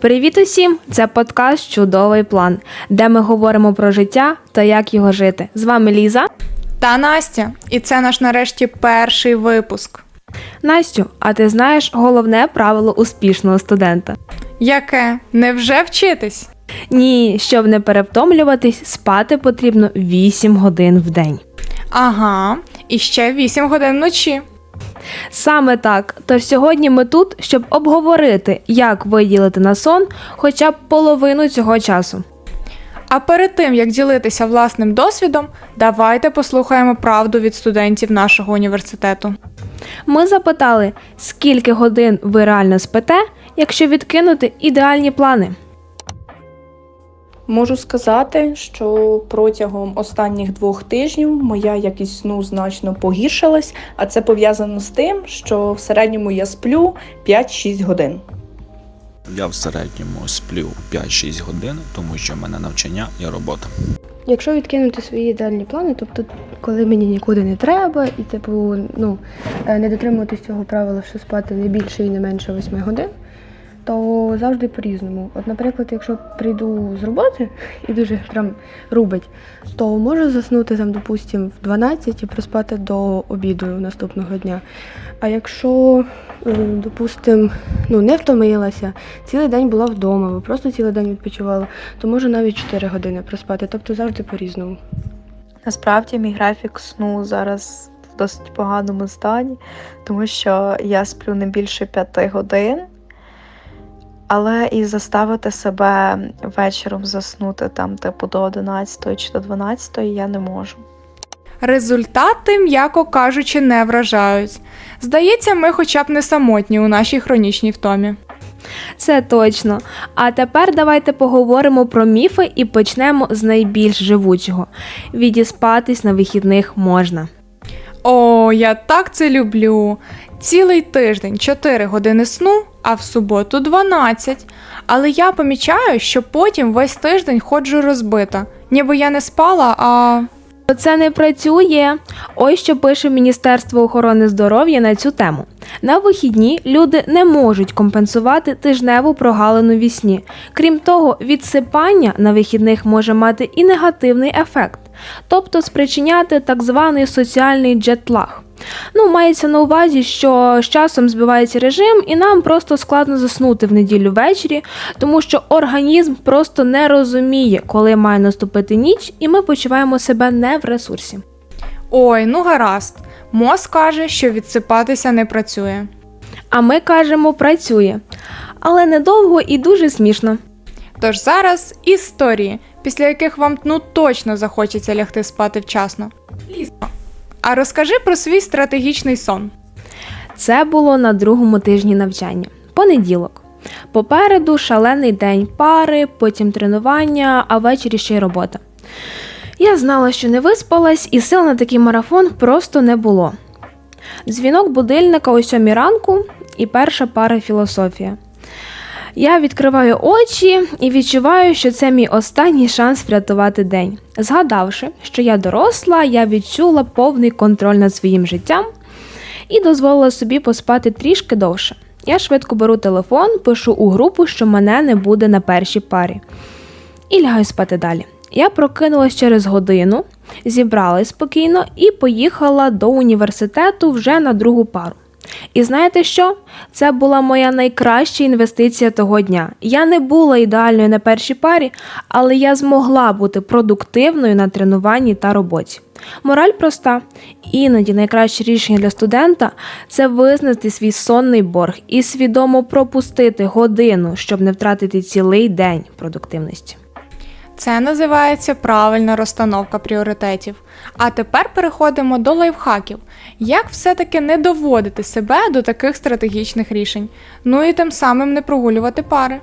Привіт усім! Це подкаст Чудовий план, де ми говоримо про життя та як його жити. З вами Ліза. Та Настя, і це наш нарешті перший випуск. Настю, а ти знаєш головне правило успішного студента? Яке? Невже вчитись? Ні, щоб не перевтомлюватись, спати потрібно 8 годин в день. Ага, і ще 8 годин вночі. Саме так. Тож сьогодні ми тут, щоб обговорити, як виділити на сон хоча б половину цього часу. А перед тим як ділитися власним досвідом, давайте послухаємо правду від студентів нашого університету. Ми запитали, скільки годин ви реально спите, якщо відкинути ідеальні плани. Можу сказати, що протягом останніх двох тижнів моя якість сну значно погіршилась, а це пов'язано з тим, що в середньому я сплю 5-6 годин. Я в середньому сплю 5-6 годин, тому що в мене навчання і робота. Якщо відкинути свої ідеальні плани, тобто коли мені нікуди не треба, і типу, ну е, не дотримуватись цього правила, що спати не більше і не менше 8 годин, то завжди по-різному. От, наприклад, якщо прийду з роботи і дуже прям рубить, то можу заснути там, допустим, в 12 і проспати до обіду наступного дня. А якщо, е, допустим, ну не втомилася, цілий день була вдома, ви просто цілий день відпочивала, то можу навіть 4 години проспати, тобто завжди по-різному. Насправді мій графік сну зараз в досить поганому стані, тому що я сплю не більше п'яти годин, але і заставити себе вечором заснути там, типу, до 11 чи до 12 я не можу. Результати, м'яко кажучи, не вражають. Здається, ми хоча б не самотні у нашій хронічній втомі. Це точно. А тепер давайте поговоримо про міфи і почнемо з найбільш живучого. Відіспатись на вихідних можна. О, я так це люблю. Цілий тиждень 4 години сну, а в суботу 12. Але я помічаю, що потім весь тиждень ходжу розбита. Ніби я не спала, а. Це не працює. Ось що пише Міністерство охорони здоров'я на цю тему. На вихідні люди не можуть компенсувати тижневу прогалину ві сні. Крім того, відсипання на вихідних може мати і негативний ефект, тобто спричиняти так званий соціальний джетлаг. Ну, мається на увазі, що з часом збивається режим, і нам просто складно заснути в неділю ввечері, тому що організм просто не розуміє, коли має наступити ніч, і ми почуваємо себе не в ресурсі. Ой, ну гаразд. Мозк каже, що відсипатися не працює. А ми кажемо, працює. Але недовго і дуже смішно. Тож зараз історії, після яких вам ну точно захочеться лягти спати вчасно. А розкажи про свій стратегічний сон. Це було на другому тижні навчання. Понеділок. Попереду шалений день пари, потім тренування, а ввечері ще й робота. Я знала, що не виспалась, і сил на такий марафон просто не було. Дзвінок будильника о сьомій ранку і перша пара філософія. Я відкриваю очі і відчуваю, що це мій останній шанс врятувати день. Згадавши, що я доросла, я відчула повний контроль над своїм життям і дозволила собі поспати трішки довше. Я швидко беру телефон, пишу у групу, що мене не буде на першій парі. І лягаю спати далі. Я прокинулась через годину, зібралась спокійно і поїхала до університету вже на другу пару. І знаєте що? Це була моя найкраща інвестиція того дня. Я не була ідеальною на першій парі, але я змогла бути продуктивною на тренуванні та роботі. Мораль проста. Іноді найкраще рішення для студента це визнати свій сонний борг і свідомо пропустити годину, щоб не втратити цілий день продуктивності. Це називається правильна розстановка пріоритетів. А тепер переходимо до лайфхаків. Як все-таки не доводити себе до таких стратегічних рішень, ну і тим самим не прогулювати пари.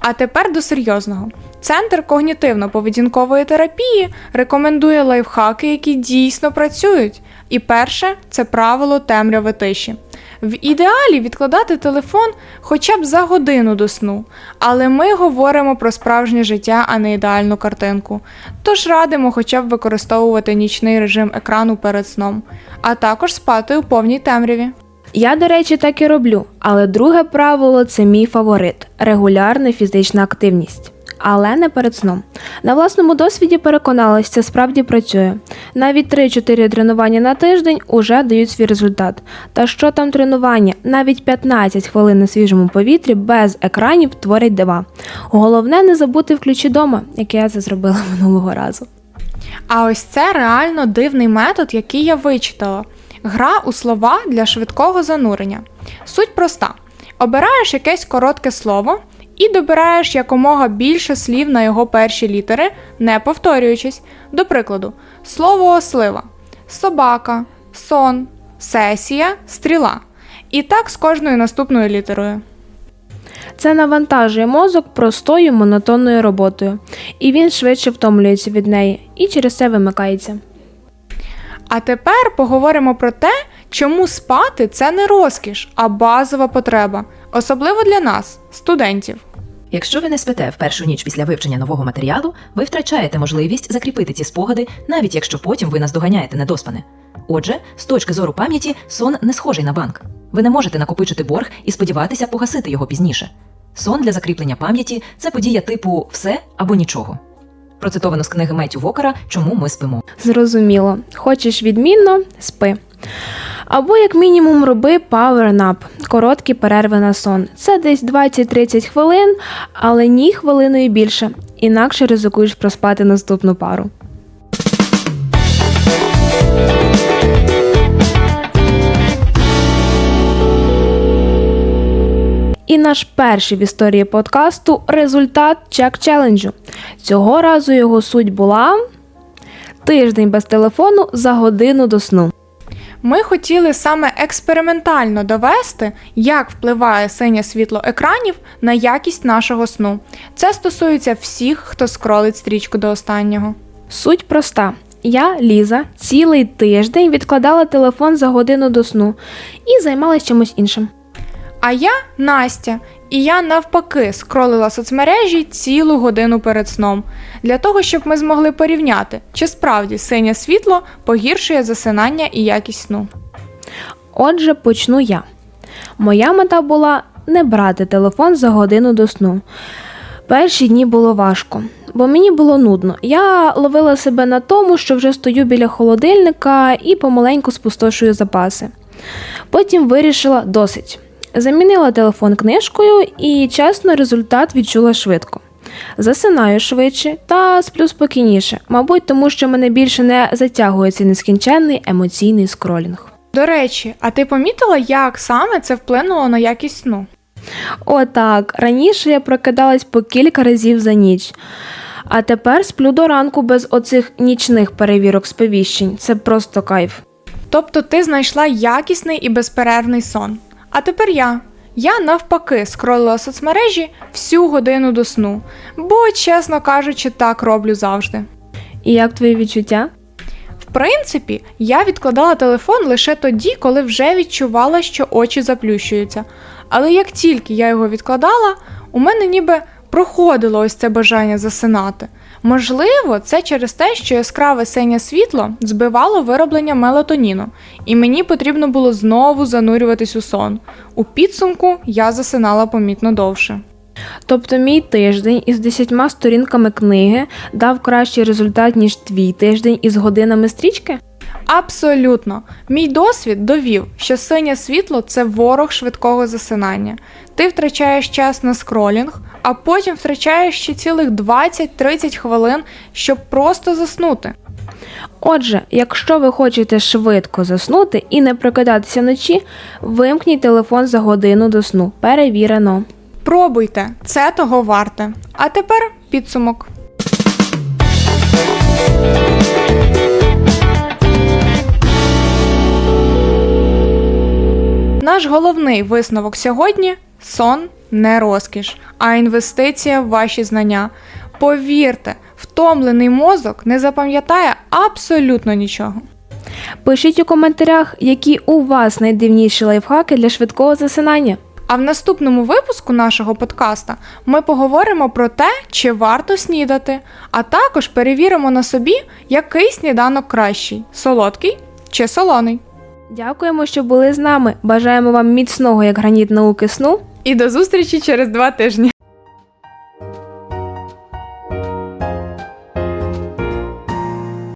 А тепер до серйозного. Центр когнітивно-поведінкової терапії рекомендує лайфхаки, які дійсно працюють. І перше це правило темряви тиші. В ідеалі відкладати телефон хоча б за годину до сну, але ми говоримо про справжнє життя, а не ідеальну картинку. Тож радимо хоча б використовувати нічний режим екрану перед сном, а також спати у повній темряві. Я, до речі, так і роблю, але друге правило це мій фаворит регулярна фізична активність. Але не перед сном. На власному досвіді переконалась, це справді працює. Навіть 3-4 тренування на тиждень уже дають свій результат. Та що там тренування? Навіть 15 хвилин на свіжому повітрі без екранів творять дива. Головне не забути включи дома, як я це зробила минулого разу. А ось це реально дивний метод, який я вичитала. Гра у слова для швидкого занурення. Суть проста: обираєш якесь коротке слово і добираєш якомога більше слів на його перші літери, не повторюючись. До прикладу, слово слива, собака, сон, сесія, стріла. І так з кожною наступною літерою. Це навантажує мозок простою монотонною роботою, і він швидше втомлюється від неї і через це вимикається. А тепер поговоримо про те, чому спати це не розкіш, а базова потреба, особливо для нас, студентів. Якщо ви не спите в першу ніч після вивчення нового матеріалу, ви втрачаєте можливість закріпити ці спогади, навіть якщо потім ви наздоганяєте недоспане. Отже, з точки зору пам'яті, сон не схожий на банк. Ви не можете накопичити борг і сподіватися погасити його пізніше. Сон для закріплення пам'яті це подія типу все або нічого. Процитовано з книги Меттю Вокера Чому ми спимо. Зрозуміло, хочеш відмінно спи. Або, як мінімум, роби PowerNap – короткі перерви на сон. Це десь 20-30 хвилин, але ні хвилиною більше, інакше ризикуєш проспати наступну пару. І наш перший в історії подкасту результат чек челенджу. Цього разу його суть була тиждень без телефону за годину до сну. Ми хотіли саме експериментально довести, як впливає синє світло екранів на якість нашого сну. Це стосується всіх, хто скролить стрічку до останнього. Суть проста. Я, Ліза, цілий тиждень відкладала телефон за годину до сну і займалася чимось іншим. А я Настя, і я навпаки скролила соцмережі цілу годину перед сном, для того, щоб ми змогли порівняти, чи справді синє світло погіршує засинання і якість сну. Отже, почну я. Моя мета була не брати телефон за годину до сну. Перші дні було важко, бо мені було нудно. Я ловила себе на тому, що вже стою біля холодильника і помаленьку спустошую запаси. Потім вирішила досить. Замінила телефон книжкою і, чесно, результат відчула швидко. Засинаю швидше та сплю спокійніше, мабуть, тому що мене більше не затягує цей нескінченний емоційний скролінг. До речі, а ти помітила, як саме це вплинуло на якість сну? Отак, раніше я прокидалась по кілька разів за ніч, а тепер сплю до ранку без оцих нічних перевірок сповіщень. Це просто кайф. Тобто ти знайшла якісний і безперервний сон. А тепер я. Я навпаки скролила соцмережі всю годину до сну, бо, чесно кажучи, так роблю завжди. І як твої відчуття? В принципі, я відкладала телефон лише тоді, коли вже відчувала, що очі заплющуються. Але як тільки я його відкладала, у мене ніби проходило ось це бажання засинати. Можливо, це через те, що яскраве синє світло збивало вироблення мелатоніну, і мені потрібно було знову занурюватись у сон. У підсумку я засинала помітно довше. Тобто мій тиждень із десятьма сторінками книги дав кращий результат, ніж твій тиждень із годинами стрічки? Абсолютно, мій досвід довів, що синє світло це ворог швидкого засинання. Ти втрачаєш час на скролінг, а потім втрачаєш ще цілих 20-30 хвилин, щоб просто заснути. Отже, якщо ви хочете швидко заснути і не прокидатися вночі, вимкніть телефон за годину до сну. Перевірено. Пробуйте, це того варте. А тепер підсумок. Наш головний висновок сьогодні Сон не розкіш, а інвестиція в ваші знання. Повірте, втомлений мозок не запам'ятає абсолютно нічого. Пишіть у коментарях, які у вас найдивніші лайфхаки для швидкого засинання. А в наступному випуску нашого подкаста ми поговоримо про те, чи варто снідати, а також перевіримо на собі, який сніданок кращий солодкий чи солоний. Дякуємо, що були з нами. Бажаємо вам міцного як граніт науки сну. І до зустрічі через два тижні.